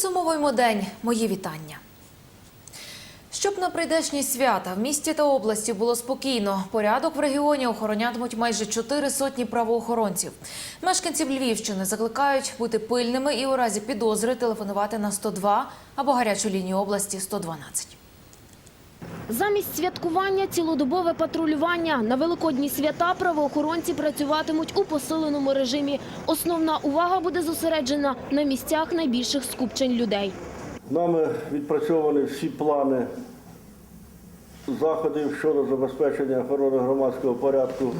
Підсумовуємо день. Мої вітання. Щоб на прийдешні свята в місті та області було спокійно, порядок в регіоні охоронятимуть майже чотири сотні правоохоронців. Мешканців Львівщини закликають бути пильними і у разі підозри телефонувати на 102 або гарячу лінію області 112. Замість святкування цілодобове патрулювання. На великодні свята правоохоронці працюватимуть у посиленому режимі. Основна увага буде зосереджена на місцях найбільших скупчень людей. Нами відпрацьовані всі плани заходів щодо забезпечення охорони громадського порядку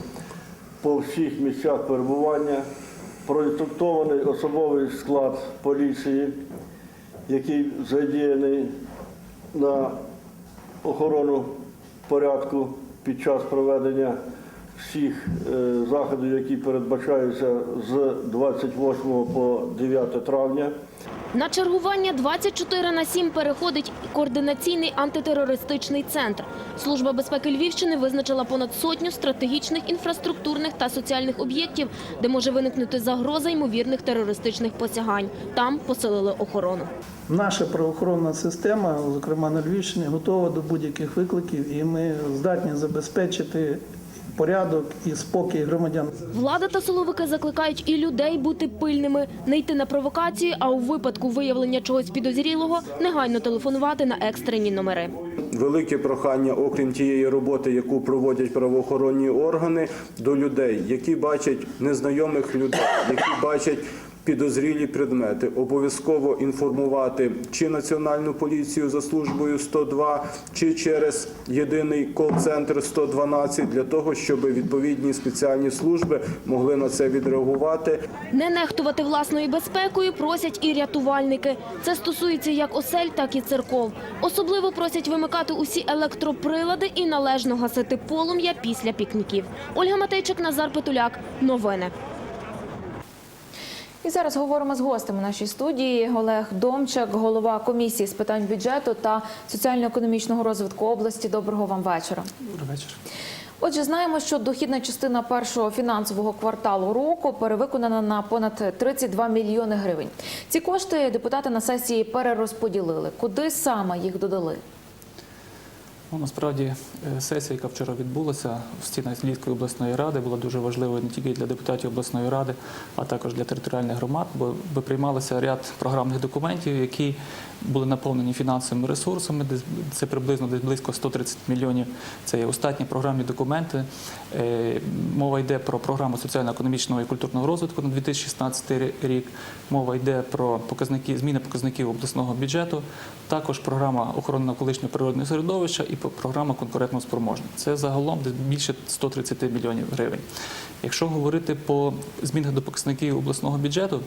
по всіх місцях перебування, проінструктований особовий склад поліції, який задіяний на охорону порядку під час проведення всіх е, заходів, які передбачаються з 28 по 9 травня. На чергування 24 на 7 переходить координаційний антитерористичний центр. Служба безпеки Львівщини визначила понад сотню стратегічних інфраструктурних та соціальних об'єктів, де може виникнути загроза ймовірних терористичних посягань. Там посилили охорону. Наша правоохоронна система, зокрема на Львівщині, готова до будь-яких викликів, і ми здатні забезпечити порядок і спокій громадян. Влада та силовики закликають і людей бути пильними, не йти на провокації, а у випадку виявлення чогось підозрілого негайно телефонувати на екстрені номери. Велике прохання, окрім тієї роботи, яку проводять правоохоронні органи, до людей, які бачать незнайомих людей, які бачать підозрілі предмети, обов'язково інформувати чи національну поліцію за службою 102, чи через єдиний кол-центр 112, для того, щоб відповідні спеціальні служби могли на це відреагувати. Не нехтувати власною безпекою просять і рятувальники. Це стосується як осель, так і церков. Особливо просять вимикати усі електроприлади і належно гасити полум'я після пікніків. Ольга Матейчик, Назар Петуляк. Новини. І зараз говоримо з гостем у нашій студії. Олег Домчак, голова комісії з питань бюджету та соціально-економічного розвитку області. Доброго вам вечора. Добрий вечір. Отже, знаємо, що дохідна частина першого фінансового кварталу року перевиконана на понад 32 мільйони гривень. Ці кошти депутати на сесії перерозподілили. Куди саме їх додали? Ну, насправді е, сесія, яка вчора відбулася в стінах Львівської обласної ради, була дуже важливою не тільки для депутатів обласної ради, а також для територіальних громад, бо приймалися ряд програмних документів, які були наповнені фінансовими ресурсами. Це приблизно десь близько 130 мільйонів. Це є остатні програмні документи. Е, Мова йде про програму соціально-економічного і культурного розвитку на 2016 рік. Мова йде про показники зміни показників обласного бюджету. Також програма охорони навколишнього природного середовища і програма конкурентно спроможна. Це загалом більше 130 мільйонів гривень. Якщо говорити по змінах до показників обласного бюджету,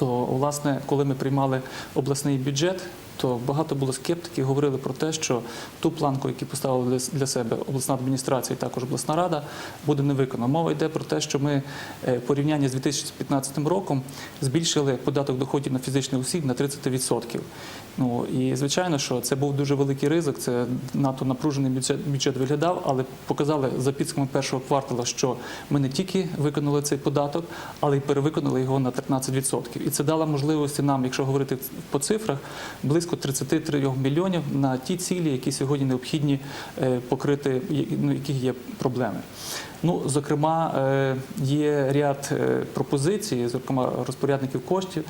то власне, коли ми приймали обласний бюджет, то багато було скептиків, говорили про те, що ту планку, яку поставила для- себе обласна адміністрація, і також обласна рада, буде не виконана. Мова йде про те, що ми е, в порівнянні з 2015 роком збільшили податок доходів на фізичних осіб на 30%. Ну і звичайно, що це був дуже великий ризик. Це надто напружений бюджет, бюджет виглядав, але показали за підсумками першого квартала, що ми не тільки виконали цей податок, але й перевиконали його на 13%. І це дало можливості нам, якщо говорити по цифрах, близько 33 мільйонів на ті цілі, які сьогодні необхідні е, покрити, ну, яких є проблеми. Ну, зокрема, е, є ряд е, пропозицій, зокрема розпорядників коштів.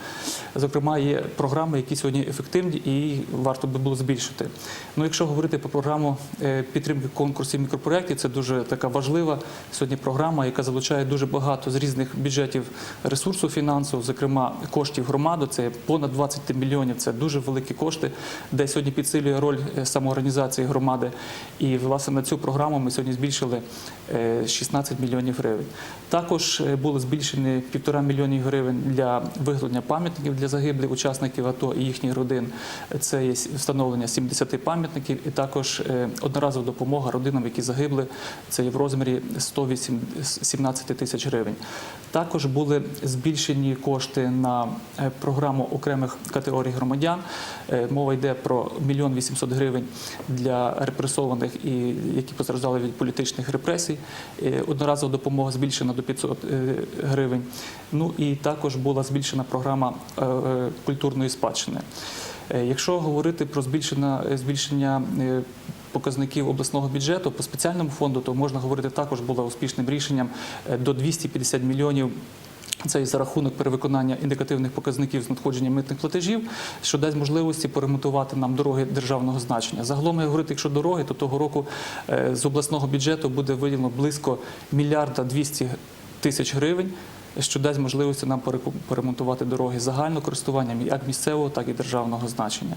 Зокрема, є програми, які сьогодні ефективні і варто би було збільшити. Ну, якщо говорити про програму е, підтримки конкурсів мікропроєктів, це дуже така важлива сьогодні програма, яка залучає дуже багато з різних бюджетів ресурсу фінансового, зокрема коштів громади. Це понад 20 мільйонів. Це дуже великі кошти, де сьогодні підсилює роль самоорганізації громади. І власне на цю програму ми сьогодні збільшили 16 мільйонів гривень. Також е, були збільшені півтора мільйонів гривень для виготовлення пам'ятників для загиблих учасників АТО і їхніх родин. Це є встановлення 70 пам'ятників, і також е, одноразова допомога родинам, які загибли. Це є в розмірі 117 тисяч гривень. Також були збільшені кошти на е, програму окремих категорій громадян. Мова йде про мільйон 800 гривень для репресованих і які постраждали від політичних репресій. Одноразова допомога збільшена до 500 е, гривень. Ну і також була збільшена програма е, е, культурної спадщини. Якщо говорити про збільшення, показників обласного бюджету по спеціальному фонду, то можна говорити також було успішним рішенням до 250 мільйонів. Це і за рахунок перевиконання індикативних показників з надходження митних платежів, що дасть можливості поремонтувати нам дороги державного значення. Загалом, як говорити, якщо дороги, то того року е, з обласного бюджету буде виділено близько мільярда 200 тисяч гривень, що дасть можливості нам поремонтувати дороги загального користування як місцевого, так і державного значення.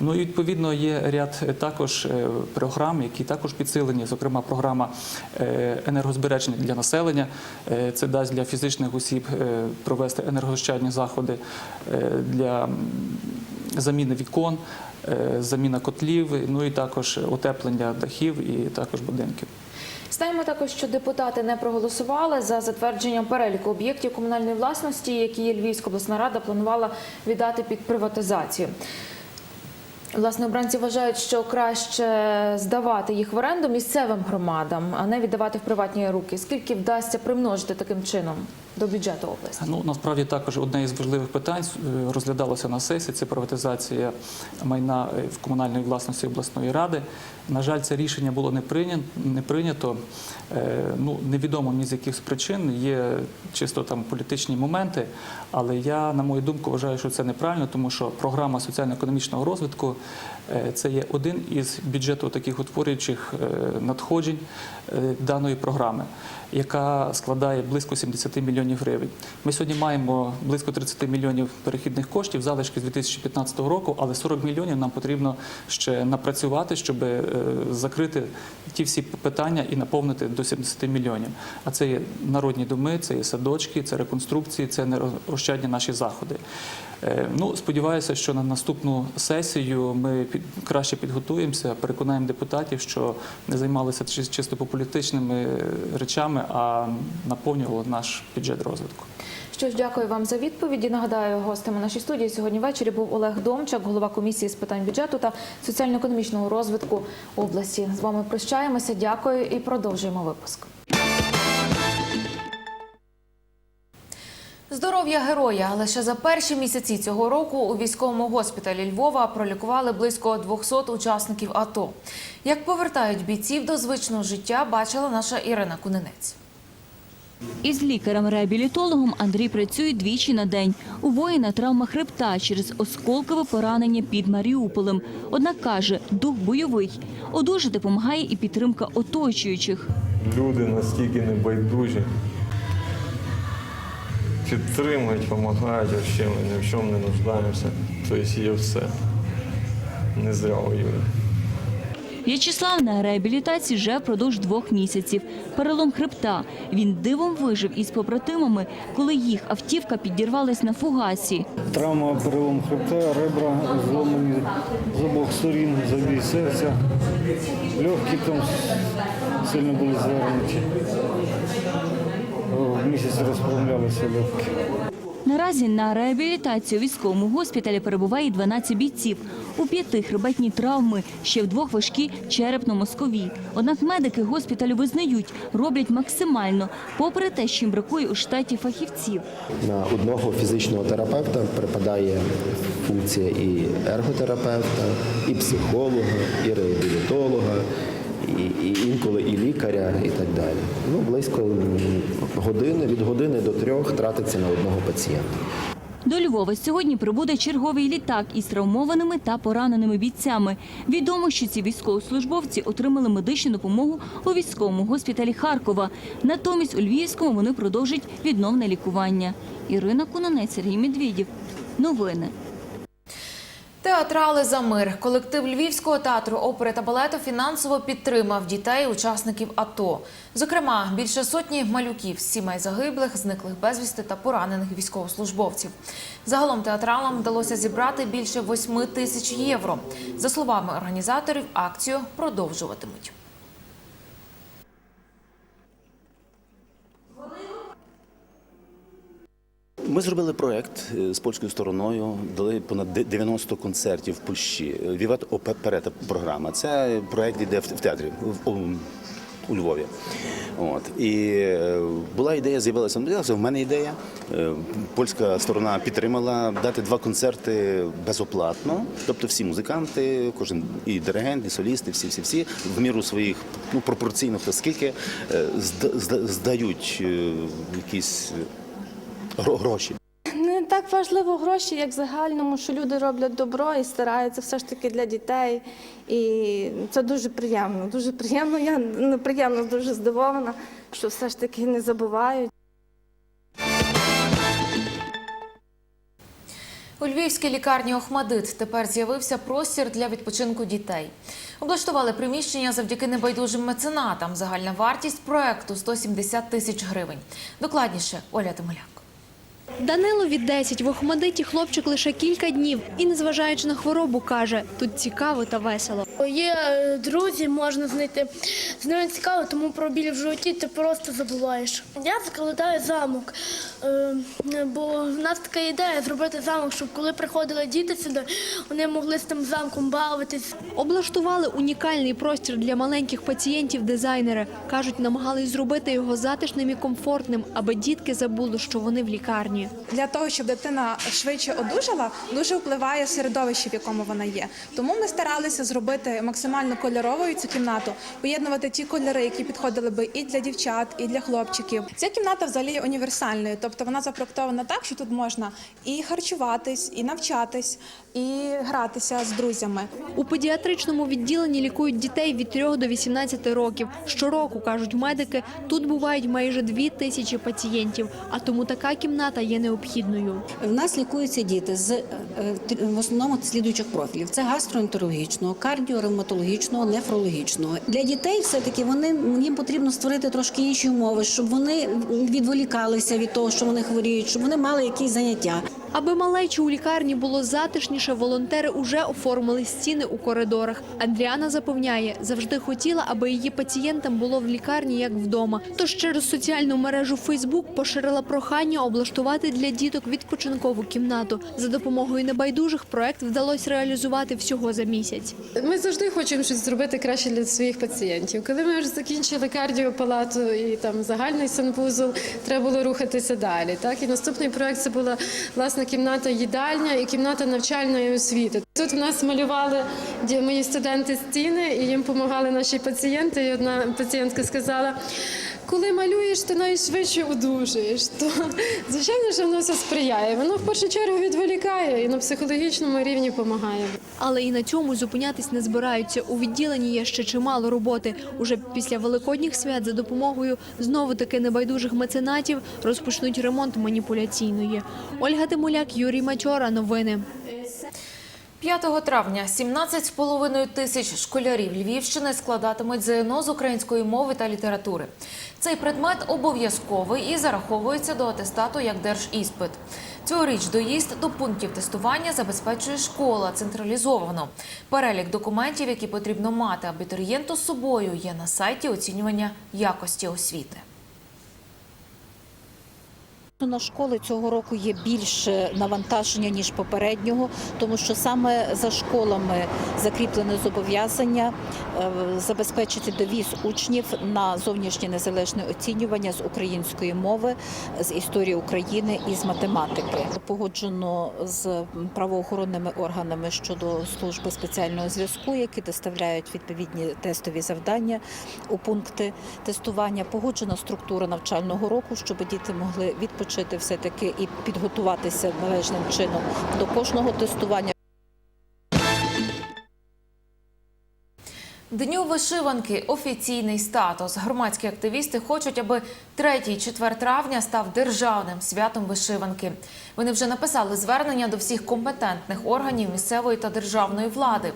Ну і відповідно є ряд е, також е, програм, які також підсилені, зокрема програма е, енергозбереження для населення. Це дасть для фізичних осіб провести енергоощадні заходи для заміни вікон, заміна котлів, ну і також утеплення дахів і також будинків. Знаємо також, що депутати не проголосували за затвердженням переліку об'єктів комунальної власності, які Львівська обласна рада планувала віддати під приватизацію. Власне, обранці вважають, що краще здавати їх в оренду місцевим громадам, а не віддавати в приватні руки. Скільки вдасться примножити таким чином до бюджету області? Ну насправді також одне із важливих питань е, розглядалося на сесії. Це приватизація майна е, в комунальної власності обласної ради. На жаль, це рішення було не прийнято. Е, Ну невідомо ні з яких причин. Є чисто там політичні моменти. Але я, на мою думку, вважаю, що це неправильно, тому що програма соціально-економічного розвитку це є один із бюджету таких утворюючих надходжень даної програми, яка складає близько 70 мільйонів гривень. Ми сьогодні маємо близько 30 мільйонів перехідних коштів, залишки з 2015 року, але 40 мільйонів нам потрібно ще напрацювати, щоб е, закрити ті всі питання і наповнити до 70 мільйонів. А це є народні доми, це є садочки, це реконструкції, це енергоощадні наші заходи. Е, Ну, сподіваюся, що на наступну сесію ми краще підготуємося, переконаємо депутатів, що не займалися чи- чисто політичними речами, а наповнювали наш бюджет розвитку. Що ж, дякую вам за відповіді. Нагадаю, гостем нашій студії сьогодні ввечері був Олег Домчак, голова комісії з питань бюджету та соціально-економічного розвитку області. З вами прощаємося. Дякую і продовжуємо випуск. Здоров'я героя лише за перші місяці цього року у військовому госпіталі Львова пролікували близько 200 учасників АТО. Як повертають бійців до звичного життя, бачила наша Ірина Кунинець. Із лікарем-реабілітологом Андрій працює двічі на день. У воїна травма хребта через осколкове поранення під Маріуполем. Однак каже, дух бойовий. Одужати допомагає і підтримка оточуючих. люди настільки небайдужі. Підтримують, допомагають, вообще ми ні в чому не нуждаємося. Тобто є все. Не зря воюємо. В'ячеслав на реабілітації вже впродовж двох місяців. Перелом хребта. Він дивом вижив із побратимами, коли їх автівка підірвалась на фугасі. Травма перелом хребта, ребра зломані з обох сторін, забій серця. Легкі там сильно були звернуті. Місяць розправлялися легкі. Наразі на реабілітацію у військовому госпіталі перебуває 12 бійців. У п'яти хребетні травми, ще в двох важкі черепно-мозкові. Однак медики госпіталю визнають, роблять максимально, попри те, що їм бракує у штаті фахівців. На одного фізичного терапевта припадає функція і ерготерапевта, і психолога, і реабілітолога, і, і інколи і лікаря, і так далі. Ну, близько години, від години до трьох тратиться на одного пацієнта. До Львова сьогодні прибуде черговий літак із травмованими та пораненими бійцями. Відомо, що ці військовослужбовці отримали медичну допомогу у військовому госпіталі Харкова. Натомість у Львівському вони продовжать відновне лікування. Ірина Кунанець, Сергій Медведєв. Новини. Театрали за мир. Колектив Львівського театру опери та балету фінансово підтримав дітей учасників АТО. Зокрема, більше сотні малюків сімей загиблих, зниклих безвісти та поранених військовослужбовців. Загалом театралам вдалося зібрати більше 8 тисяч євро. За словами організаторів, акцію продовжуватимуть. Ми зробили проект е, з польською стороною, дали понад 90 концертів в Польщі. Віват оперета програма. Це проект йде в театрі у- Львові. От. І е, була ідея, з'явилася ну, в мене ідея. Е, Польська сторона підтримала дати два концерти безоплатно. Тобто всі музиканти, кожен і диригент, і солісти, всі, всі, всі в міру своїх ну пропорційно хто скільки зда- зда- здають якісь гроші. Не так важливо гроші, як в загальному, що люди роблять добро і стараються все ж таки для дітей. І це дуже приємно. Дуже приємно. Я ну, приємно дуже здивована, що все ж таки не забувають. У львівській лікарні Охмадит тепер з'явився простір для відпочинку дітей. Облаштували приміщення завдяки небайдужим меценатам. Загальна вартість проекту 170 тисяч гривень. Докладніше Оля Тимоляк. Данилові 10, в Охмадиті хлопчик лише кілька днів і, незважаючи на хворобу, каже, тут цікаво та весело. Є е, друзі, можна знайти. З ними цікаво, тому про біль в животі ти просто забуваєш. Я закладаю замок, е, бо в нас така ідея зробити замок, щоб коли приходили діти сюди, вони могли з тим замком бавитись. Облаштували унікальний простір для маленьких пацієнтів дизайнери. Кажуть, намагались зробити його затишним і комфортним, аби дітки забули, що вони в лікарні. Для того, щоб дитина швидше одужала, дуже впливає середовище, в якому вона є. Тому ми старалися зробити максимально кольоровою цю кімнату, поєднувати ті кольори, які підходили би і для дівчат, і для хлопчиків. Ця кімната взагалі є універсальною, тобто вона запроектована так, що тут можна і харчуватись, і навчатись, і гратися з друзями. У педіатричному відділенні лікують дітей від 3 до 18 років. Щороку, кажуть медики, тут бувають майже дві тисячі пацієнтів, а тому така кімната є необхідною. В нас лікуються діти з е, в основному слідуючих профілів: це гастроентерологічного, кардіоревматологічного, нефрологічного. Для дітей все таки вони їм потрібно створити трошки інші умови, щоб вони відволікалися від того, що вони хворіють, щоб вони мали якісь заняття. Аби малечі у лікарні було затишніше, волонтери уже оформили стіни у коридорах. Андріана запевняє, завжди хотіла, аби її пацієнтам було в лікарні як вдома. Тож через соціальну мережу Фейсбук поширила прохання облаштувати для діток відпочинкову кімнату. За допомогою небайдужих проект вдалося реалізувати всього за місяць. Ми завжди хочемо щось зробити краще для своїх пацієнтів. Коли ми вже закінчили кардіопалату і там загальний санвузол, треба було рухатися далі. Так і наступний проект це була власна кімната їдальня і кімната навчальної освіти. Тут в нас малювали мої студенти стіни, і їм допомагали наші пацієнти. І одна пацієнтка сказала. Коли малюєш, ти найшвидше одужуєш. То звичайно, що воно все сприяє. Воно в першу чергу відволікає і на психологічному рівні допомагає. Але і на цьому зупинятись не збираються. У відділенні є ще чимало роботи. Уже після великодніх свят за допомогою знову таки небайдужих меценатів розпочнуть ремонт маніпуляційної. Ольга Тимуляк, Юрій Мачора. Новини. 5 травня 17,5 тисяч школярів Львівщини складатимуть ЗНО з української мови та літератури. Цей предмет обов'язковий і зараховується до атестату як держіспит. Цьогоріч доїзд до пунктів тестування забезпечує школа централізовано. Перелік документів, які потрібно мати абітурієнту з собою, є на сайті оцінювання якості освіти. На школи цього року є більше навантаження ніж попереднього, тому що саме за школами закріплене зобов'язання е, забезпечити довіз учнів на зовнішнє незалежне оцінювання з української мови, з історії України і з математики. Погоджено з правоохоронними органами щодо служби спеціального зв'язку, які доставляють відповідні тестові завдання у пункти тестування. Погоджена структура навчального року, щоб діти могли відпочити все таки і підготуватися належним чином до кожного тестування. Дню вишиванки офіційний статус. Громадські активісти хочуть, аби 3-4 травня став державним святом вишиванки. Вони вже написали звернення до всіх компетентних органів місцевої та державної влади.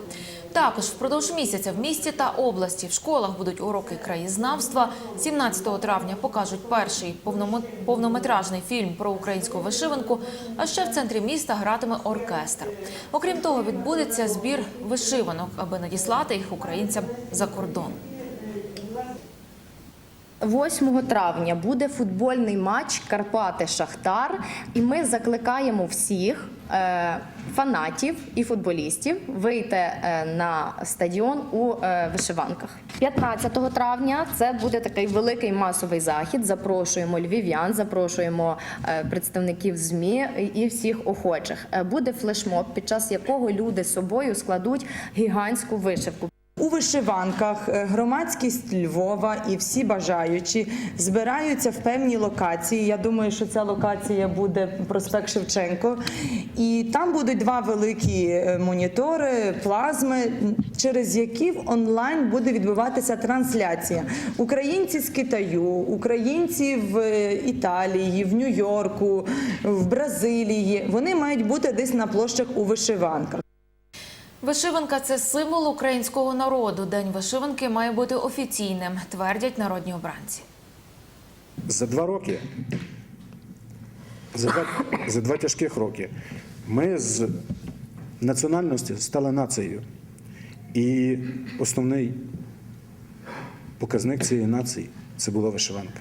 Також впродовж місяця в місті та області в школах будуть уроки краєзнавства. 17 травня покажуть перший повнометражний фільм про українську вишиванку. А ще в центрі міста гратиме оркестр. Окрім того, відбудеться збір вишиванок, аби надіслати їх українцям за кордон. 8 травня буде футбольний матч Карпати Шахтар, і ми закликаємо всіх е, фанатів і футболістів вийти е, на стадіон у е, вишиванках. 15 травня це буде такий великий масовий захід. Запрошуємо львів'ян, запрошуємо е, представників ЗМІ і всіх охочих. Е, Буде флешмоб, під час якого люди з собою складуть гігантську вишивку. У вишиванках е, громадськість Львова і всі бажаючі збираються в певній локації. Я думаю, що ця локація буде проспект Шевченко. І там будуть два великі е, монітори, плазми, через які в онлайн буде відбуватися трансляція. Українці з Китаю, українці в е, Італії, в Нью-Йорку, в Бразилії. Вони мають бути десь на площах у вишиванках. Вишиванка це символ українського народу. День вишиванки має бути офіційним, твердять народні обранці. За два роки, за два, за два тяжких роки, ми з національності стали нацією. І основний показник цієї нації це була вишиванка.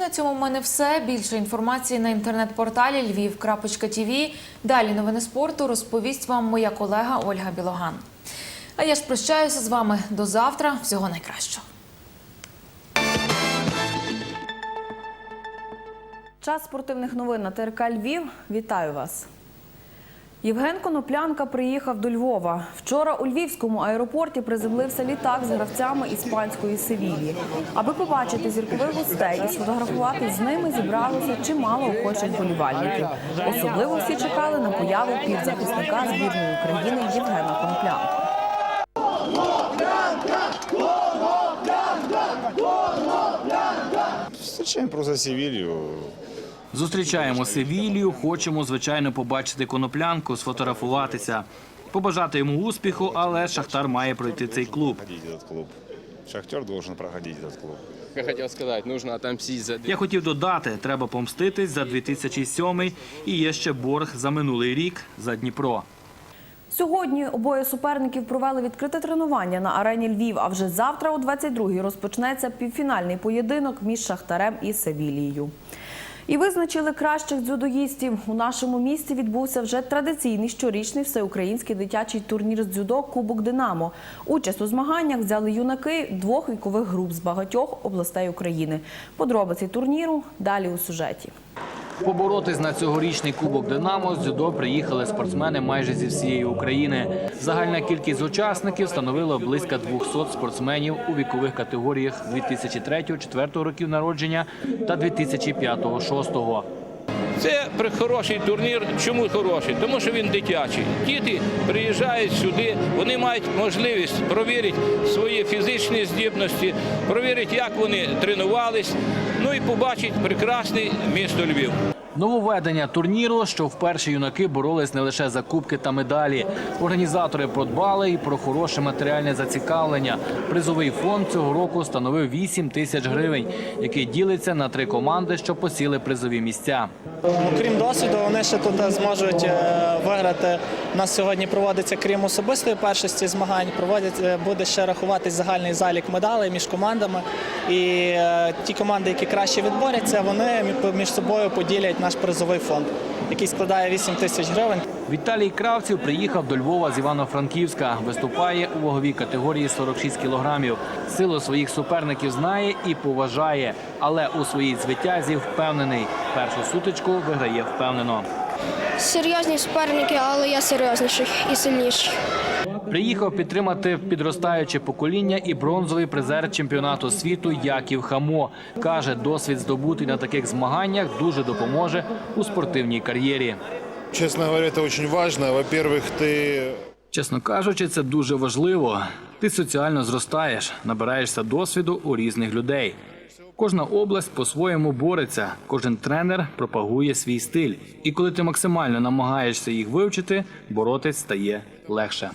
На цьому в мене все. Більше інформації на інтернет-порталі львів.тв. Далі новини спорту розповість вам моя колега Ольга Білоган. А я ж прощаюся з вами до завтра. Всього найкращого. Час спортивних новин на ТРК Львів. Вітаю вас. Євген Коноплянка приїхав до Львова. Вчора у Львівському аеропорті приземлився літак з гравцями іспанської Севілії. Аби побачити зіркових гостей і сфотографувати з ними зібралося чимало охочих болівальників. Особливо всі чекали на появу півзахисника збірної України Євгена Коноплянка. Зустрічаємо просто Севілью. Зустрічаємо Севілію, хочемо, звичайно, побачити коноплянку, сфотографуватися, побажати йому успіху, але Шахтар має пройти цей клуб. Шахтер должен проходить этот клуб. Я хотел сказать, нужно отомстить за... Я хотів додати, треба помститись за 2007 і є ще борг за минулий рік за Дніпро. Сьогодні обоє суперників провели відкрите тренування на арені Львів. А вже завтра о 22-й розпочнеться півфінальний поєдинок між Шахтарем і Севілією. І визначили кращих дзюдоїстів. У нашому місті відбувся вже традиційний щорічний всеукраїнський дитячий турнір з дзюдо Кубок Динамо. Участь у змаганнях взяли юнаки двох вікових груп з багатьох областей України. Подробиці турніру далі у сюжеті. Поборотись на цьогорічний кубок Динамо з дзюдо приїхали спортсмени майже зі всієї України. Загальна кількість учасників становила близько 200 спортсменів у вікових категоріях 2003-2004 років народження та 2005-2006. Це хороший турнір. Чому хороший? Тому що він дитячий. Діти приїжджають сюди, вони мають можливість провірити свої фізичні здібності, провірити, як вони тренувались, ну і побачити прекрасне місто Львів. Нововведення турніру, що вперше юнаки боролись не лише за кубки та медалі. Організатори подбали і про хороше матеріальне зацікавлення. Призовий фонд цього року становив 8 тисяч гривень, який ділиться на три команди, що посіли призові місця. Крім досвіду, вони ще тут зможуть е, виграти. У нас сьогодні проводиться, крім особистої першості змагань, проводять, е, буде ще рахуватись загальний залік медалей між командами. І е, ті команди, які краще відборються, вони мі- між собою поділять наш призовий фонд, який складає 8 тисяч гривень. Віталій Кравців приїхав до Львова з Івано-Франківська. Виступає у ваговій категорії 46 кілограмів. Силу своїх суперників знає і поважає, але у своїй звитязі впевнений. Першу сутичку виграє впевнено. Серйозні суперники, але я серйозніший і сильніший. Приїхав підтримати підростаюче покоління і бронзовий призер чемпіонату світу Яків Хамо. Каже, досвід здобутий на таких змаганнях дуже допоможе у спортивній кар'єрі. Честно говоря, это очень важно. Во-первых, ты Чесно кажучи, це дуже важливо. Ти соціально зростаєш, набираєшся досвіду у різних людей. Кожна область по-своєму бореться, кожен тренер пропагує свій стиль. І коли ти максимально намагаєшся їх вивчити, боротись стає легше.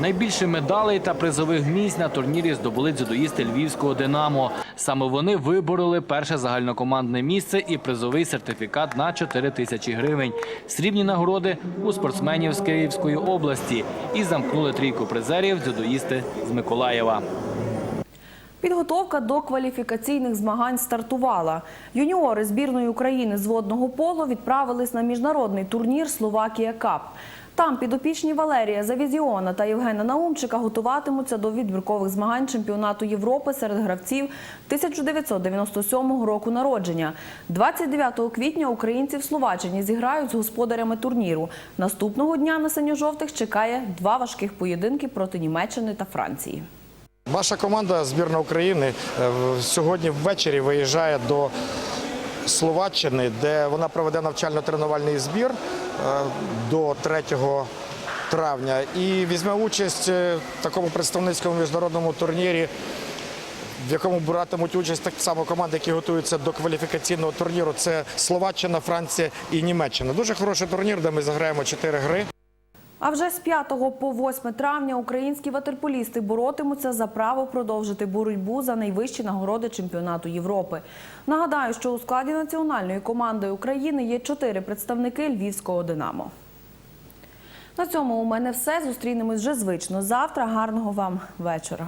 Найбільше медалей та призових місць на турнірі здобули дзюдоїсти львівського Динамо. Саме вони вибороли перше загальнокомандне місце і призовий сертифікат на 4 тисячі гривень. Срібні нагороди у спортсменів з Київської області і замкнули трійку призерів дзюдоїсти з Миколаєва. Підготовка до кваліфікаційних змагань стартувала. Юніори збірної України з водного поло відправились на міжнародний турнір Словакія Кап. Там підопічні Валерія Завізіона та Євгена Наумчика готуватимуться до відбіркових змагань чемпіонату Європи серед гравців 1997 року народження. 29 квітня українці в Словаччині зіграють з господарями турніру. Наступного дня на синьо-жовтих чекає два важких поєдинки проти Німеччини та Франції. Наша команда збірна України е, сьогодні ввечері виїжджає до Словаччини, де вона проведе навчально-тренувальний збір е, до 3 травня і візьме участь е, в такому представницькому міжнародному турнірі. В якому братимуть участь так само команди, які готуються до кваліфікаційного турніру. Це Словаччина, Франція і Німеччина. Дуже хороший турнір, де ми заграємо чотири гри. А вже з 5 по 8 травня українські ватерполісти боротимуться за право продовжити боротьбу за найвищі нагороди чемпіонату Європи. Нагадаю, що у складі національної команди України є чотири представники львівського Динамо. На цьому у мене все. Зустрінемось вже звично завтра. Гарного вам вечора.